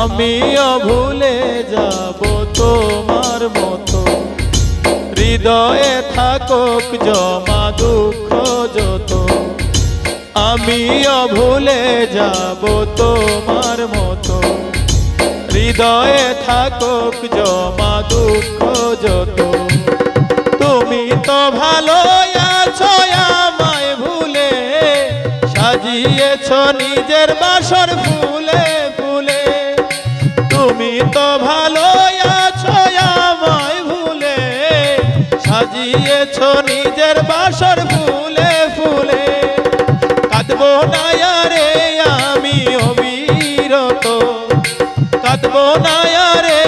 আমিও ভুলে যাব তোমার মতো। হৃদয়ে থাকুক জমা দুঃখ যত। আমিও ভুলে যাব তোমার মতো। হৃদয়ে থাকুক জমা দুঃখ যত। তুমি তো ভালো সাজিয়েছ নিজের বাসর ফুলে ফুলে। তুমি তো ভালো আছো আমায় ভুলে। সাজিয়েছ নিজের বাসর ফুলে ফুলে। কাঁদবো না রে আমি অবিরত। কাঁদবো না রে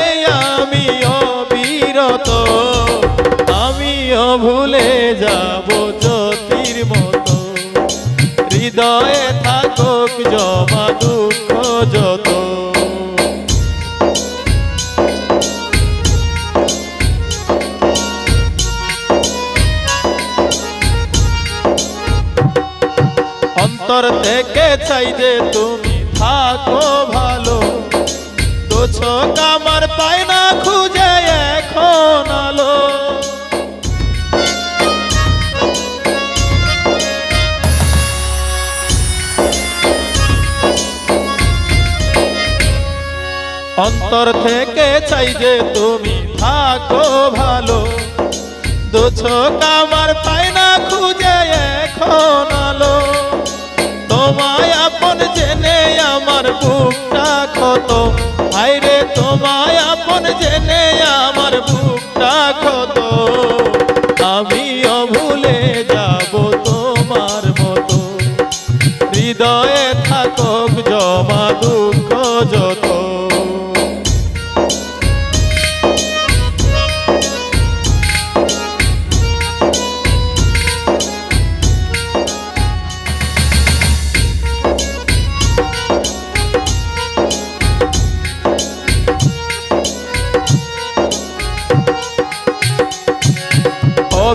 আমি অবিরত। আমিও ভুলে যাব জ্যোতির মতো। হৃদয়ে থাকুক জমা দুঃখ যত। অন্তর থেকে চাই যে তুমি থাকো ভালো। তো চোখ আমার পায় না খুঁজে অন্তর থেকে চাই যে তুমি থাকো ভালো। দু চোখ আমার পায় না খুঁজে এখন আলো। তোমায় আপন জেনে আমার বুকটা ক্ষত। হাইরে তোমায় আপন জেনে আমার বুকটা ক্ষত। আমিও ভুলে যাব তোমার মতো। হৃদয়ে থাকুক জমা দুঃখ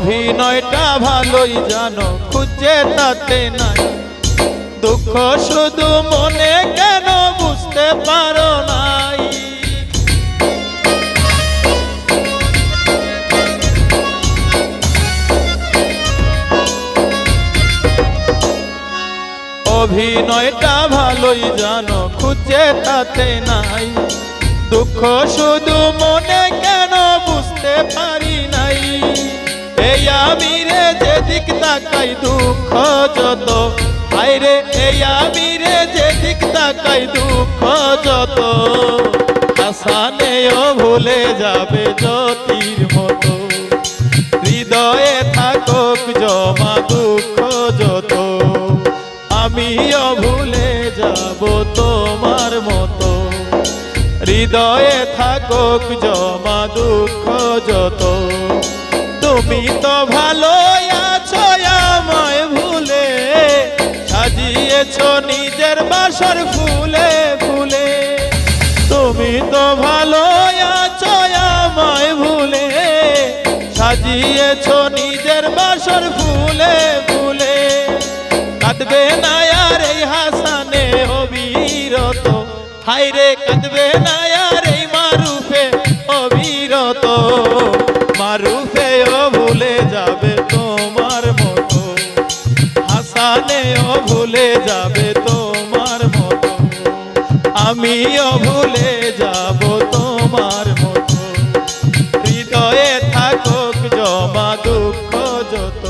অভিনয়টা ভালোই জানো, খুঁজে তাতে নাই। দুঃখ শুধু মনে কেন বুঝতে পারো নাই। অভিনয়টা ভালোই জানো, খুঁজে তাতে নাই। দুঃখ শুধু মনে কেন বুঝতে পারি নাই এই আমি রে যেদিক তাকাই দুঃখ যত। আইরে এই আমি রে যেদিক তাকাই দুঃখ যত। আসানেও ভুলে যাবে জ্যোতির মতো। হৃদয়ে থাকুক জমা দুঃখ যত। আমিও ভুলে যাব তোমার মতো। হৃদয়ে থাকুক জমা দুঃখ যত। তুমি তো ভালো আছো আমায় ভুলে। সাজিয়েছ নিজের বাসর ফুলে ফুলে। তুমি তো ভালো আছো আমায় ভুলে। সাজিয়েছ নিজের বাসর ফুলে ফুলে। কাঁদবে না আর হাসানে অবিরত। হাইরে কাঁদবে না আর এই মারুফে অবিরত। হাসানে ও ভুলে যাবে তোমার মতো। আমিও ভুলে যাব তোমার মতো। হৃদয়ে থাকুক জমা দুঃখ যত।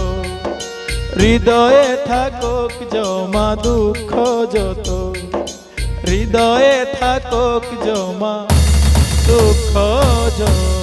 হৃদয়ে থাকুক জমা দুঃখ যত। হৃদয়ে থাকুক জমা দুঃখ যত।